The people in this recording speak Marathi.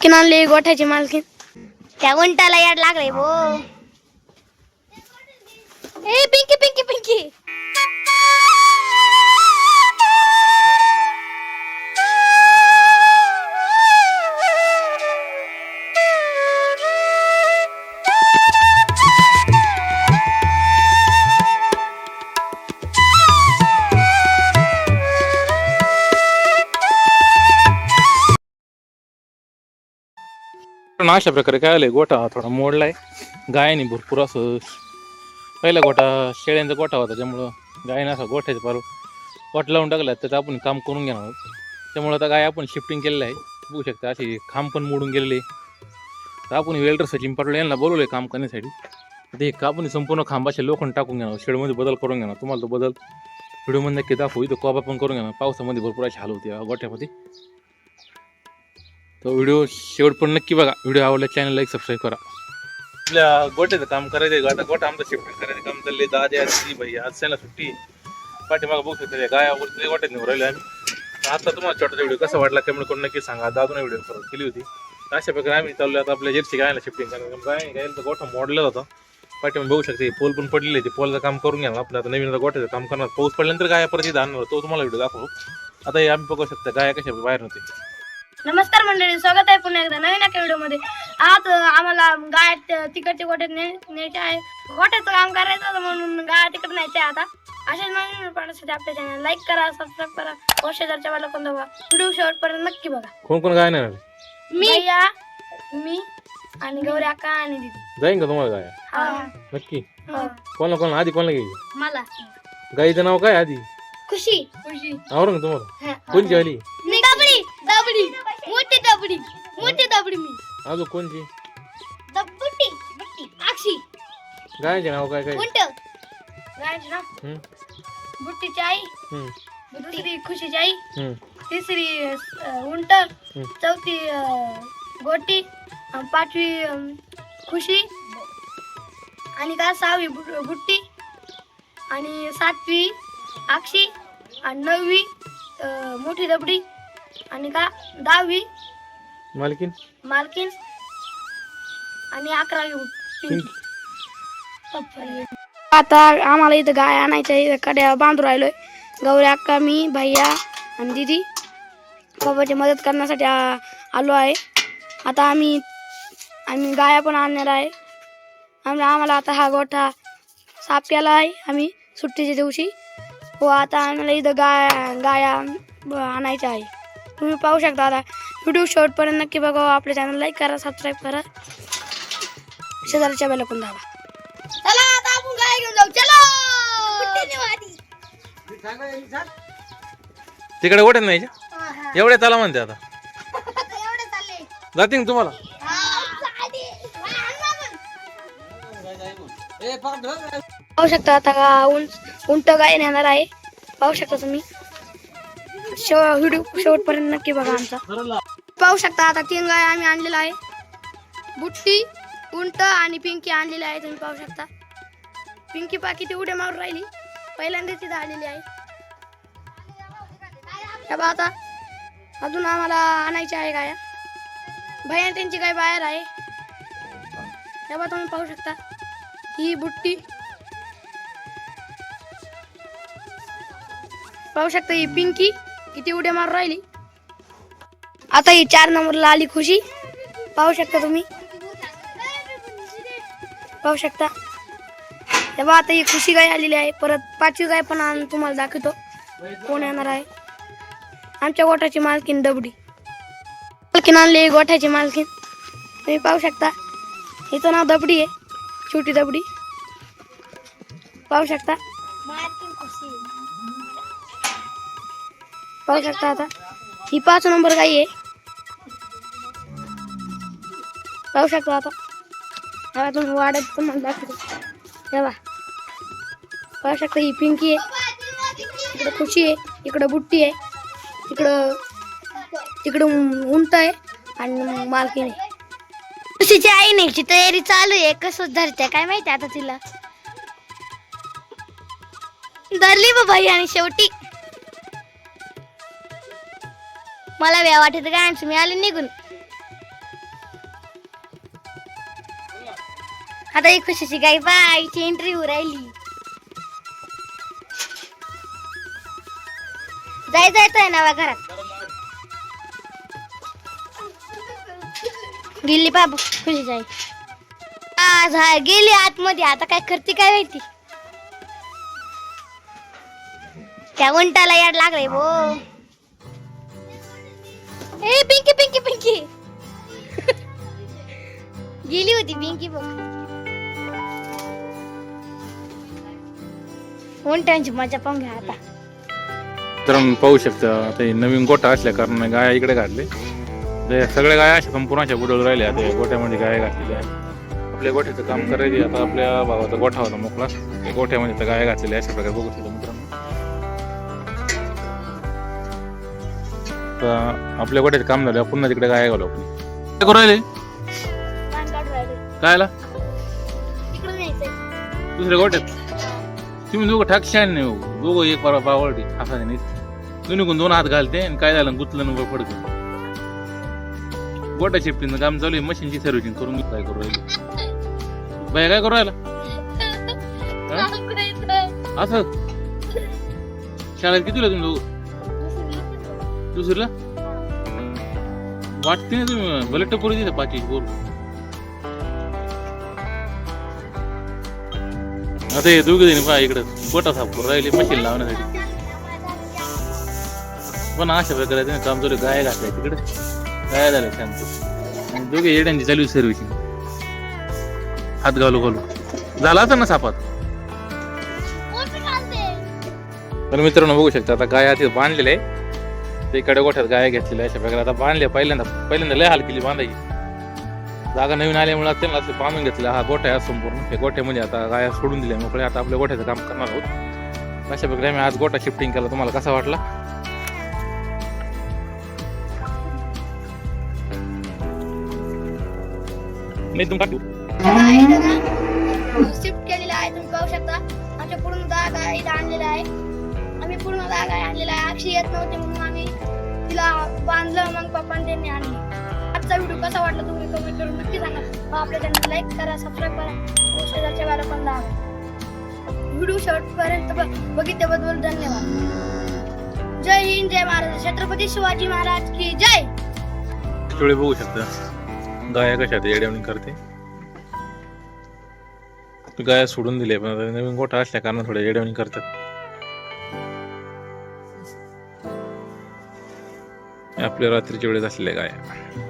मालकीन आणली गोठ्याची मालकीन. त्या उंटाला याड लागले भो. ए पिंकी पिंकी पिंकी. पण अशा प्रकारे काय आलंय गोठा थोडा मोडलाय. गायने भरपूर असं पहिला गोठा शेळ्यांचा गोठा होता त्यामुळं गायनं असा गोठ्याचा पार गोठ लावून टाकला त्याचं आपण काम करून घेणार आहोत. त्यामुळं आता गाय आपण शिफ्टिंग केलेलं आहे. बघू शकता अशी खांब पण मोडून गेलेले तर आपण वेल्डर सचिन पाटोळे यांना बोलवलं आहे काम करण्यासाठी. ते हे कापून संपूर्ण खांबाचे लोखंड टाकून घेणार शेडमध्ये बदल करून घेणार तुम्हाला तो बदल व्हिडिओमध्ये नक्की दाखवू. इथं कॉबा पण करून घेणार पावसामध्ये भरपूर अशी हाल होती गोठ्यामध्ये. तो व्हिडिओ शेवट पण नक्की बघा. व्हिडिओ आवडला चॅनल लाईक सबस्क्राईब करा. आपल्या गोट्याचं काम करायचं आहे आता गोटा आमचं शिफ्टिंग करायचं काम चालले दादा आजी भाई आज त्याला सुट्टी पाठीमागं बघू शकतो गाया वरती गोट्यात निघून राहिले आम्ही आता तुम्हाला छोटा व्हिडिओ कसा वाटला कमेंट करून नक्की सांगा. दादून व्हिडिओ परत केली होती. अशा प्रकारे आम्ही चाललो आता आपल्या जर्सी गायला शिफ्टिंग करायला. गाय गायला गोठा मोडलेला होता. पाठीमागे बघू शकते पोल पण पडलेले ते पोलचं काम करून घ्या आपलं. आता नवीन आता गोठ्याचं काम करणार. पाऊस पडल्यानंतर गाया परत इथं आणणार. तो तुम्हाला व्हिडिओ दाखवू आता हे आम्ही बघू शकता गाया कशा बाहेर नव्हते नमस्कार मंडळी स्वागत आहे पुन्हा एकदा नवीन एका व्हिडिओमध्ये आज आम्हाला गाय त- तिकडच्या गोठ्यात ने न्यायचे आहे. गोठ्याचं काम करायचं होतं म्हणून गाय तिकडे न्यायचे आहे आता. अशाच नवीन पाहण्यासाठी आपल्या चॅनल लाईक करा सबस्क्राईब करा व शेजारच्या वाला कोणता बघा. व्हिडिओ शेवटपर्यंत नक्की बघा. कोण कोण गाय नाही मी. भैया मी आणि गौरी अक्का आणि दीदी. जाईन का तुम्हाला गाया. नक्की. हा. कोणाला कोणाला आधी कोणाला घ्यायची? मला. गाईचं नाव काय आधी? खुशी. खुशी. आवडं का तुम्हाला? हा. कोणची आली दबडी दबडी मोठी दबडी मोठी दबडी मी. अजून कोणची दबडी बुट्टी अक्षी गायचे नाव काय काय? उंट गायचे ना हम्म, बुट्टीची आई. हम्म, दुसरी खुशीची आई. हम्म. तिसरी अं, उंट. चौथी अं, गोटी. पाचवी अं, खुशी. आणि का सहावी बु- बुट्टी. आणि सातवी अक्षी आणि नववी अं, मोठी दबडी. आणि का दहावी मालकीन? मालकीन? आणि अकरावी पिंकी. आता आम्हाला इथं गाय आणायच्या इथं कड्या बांधून राहिलोय. गौरी अक्का मी भैया आणि दिदी. बाबाची मदत करण्यासाठी आ- आलो आहे. आता आम्ही आम्ही गाया पण आणणार आहे. आम्ही आम्हाला आता हा गोठा साफ केला आहे आम्ही सुट्टीच्या दिवशी. व आता आम्हाला इथं गाय गाया ब- आणायच्या आहे. तुम्ही पाहू शकता आता. व्हिडिओ शेवटपर्यंत नक्की बघा आपल्या चॅनल लाईक करा सबस्क्राईब करा. शेजारच्या बेला पण दाबा. चला आता आपण गाय घेऊन जाऊ. चलो! तिकडे गोठ्यात नाही एवढ्या चाला म्हणते आता. एवढे चालले. जाते तुम्हाला? पाहू शकता आता उंट गाय नेणार आहे. पाहू शकता तुम्ही. शेव व्हिडिओ शेवटपर्यंत नक्की बघा आमचा. पाहू शकता आता तीन गाय आम्ही आणलेला आहे. बुट्टी उंट आणि पिंकी आणलेली आहे तुम्ही पाहू शकता. पिंकी पा किती उड्या मारून राहिली. पहिल्यांदा तिथं आलेली आहे. हे आता. अजून आम्हाला आणायची आहे गाया. भैया त्यांची गाय बाहेर आहे. तेव्हा तुम्ही पाहू शकता. ही बुट्टी. पाहू शकता ही पिंकी. किती उड्या मारून राहिली? आता ही चार नंबरला आली खुशी. पाहू शकता तुम्ही. पाहू शकता. तेव्हा आता ही खुशी गाय आलेली आहे. परत पाचवी गाय पण आण तुम्हाला दाखवतो. कोण येणार आहे? आमच्या गोठ्याची मालकीन दबडी मालकीन आणली गोठ्याची मालकीन तुम्ही पाहू शकता. हिचं नाव दबडी आहे. छोटी दबडी पाहू शकता. पाहू शकता आता. ही पाच नंबर गाई आहे. पाहू शकता आता. आता तुम्ही वाड्यात तुम्हाला दाखवतो. तेव्हा पाहू शकता ही पिंकी आहे. इकडं खुशी आहे. इकडं बुट्टी आहे. इकडं तिकडं उंट आहे आणि मालकीन आहे. खुशीची आई नाही तयारी चालू आहे. कसं धरते काय माहिती आता तिला? धरली बा बाई आणि शेवटी. मला व्या वाटत काय आमची मिळाली निघून. आता एक खुशीची गाई बाईची इंटरव्ह्यू राहिली. जाय जायचंय नव्या घरात. गेली बाबू खुशी जाई आज हा गेली आतमध्ये. आता काय करते काय माहिती? त्या वंटाला याड लागलाय भो. ए पिंकी पिंकी पिंकी. गेली होती पिंकी बघ. उंटांची मजा पण घ्या आता. तर पाहू शकता आता हे नवीन गोठा असल्या कारण गाया इकडे घातले ते सगळ्या गाया अशा संपूर्ण अशा बुडवून राहिल्या. आता या गोठ्यामध्ये गाया घातलेल्या आहे आपल्या गोठ्याचं काम करायचे आता आपल्या भावाचा गोठा होता मोकळा. त्या गोठ्यामध्ये तर गाया घातलेल्या अशा प्रकारे बघू शकता मित्र तर आपल्या गोठ्याचं काम झालं पुन्हा तिकडे गाया घालू आपण. काय करू राहिले? काय दुसऱ्या गोठ्यात तुम्ही दोघं ठाक शान नाही हो. दोघं एक बारा बावळटी हाताने नाही. दोन्ही कोण दोन हात घालते आणि काय झालं गुतलं नंबर पडतं. गोटा शिफ्टिंग काम चालू आहे मशीनची सर्व्हिसिंग करून घेऊ. काय करू राहिलं? बाया काय करू राहिला? असं? शाळेत कितीला तुम्ही दोघं? दुसरीला वाटते ना तुम्ही भले टपोरी तिथे पाचवी बोल आता हे दोघे जणी पहा इकडं गोटा साफ करून राहिले मशीन लावण्यासाठी पण अशा प्रकारे त्याने काम चालू. गाय घातल्या तिकडे गाय झाल्या शांत आणि दोघे येड्यांची चालू सर्व्हिसिंग हात घालू घालू झाला असं ना सापात तर मित्रांनो बघू शकता आता गाय तिथे बांधलेले आहे ते इकडे गोठ्यात गाय घेतलेल्या अशा प्रकारे आता बांधले. पहिल्यांदा पहिल्यांदा लय हाल केली बांधायची. जागा नवीन आल्यामुळे त्यांना असं बांधून घेतलं. हा गोठा आहे संपूर्ण. हे गोठ्यामध्ये म्हणजे आता गाया सोडून दिल्या. मोकळे आता आपल्या गोठ्याचं काम करणार आहोत. अशा प्रकारे आम्ही आज गोठा शिफ्टिंग केला. तुम्हाला कसा वाटला? नाही तुम शिफ्ट केलेला आहे. तुम्ही पाहू शकता. आमच्या पूर्ण जागा इथं आणलेला आहे. आम्ही पूर्ण जागा आणलेला आहे. अक्षी येत नव्हते तिला बांधलं मग पप्पाने त्यांनी आणली. आजचा व्हिडिओ कसा वाटला तुम्ही कमेंट करून नक्की सांगा. व आपल्या चॅनल लाईक करा सबस्क्राईब करा. व शेजारच्या पण लावा व्हिडिओ शेवटपर्यंत बघितल्याबद्दल धन्यवाद. जय हिंद जय महाराज. छत्रपती शिवाजी महाराज की जय. थोडे बघू शकता. गाया कशा येड्यावणी करते. गाया सोडून दिले पण नवीन गोठा असल्या कारण थोड्या येड्यावणी करतात. आपल्या रात्रीच्या वेळेस असलेल्या गाया.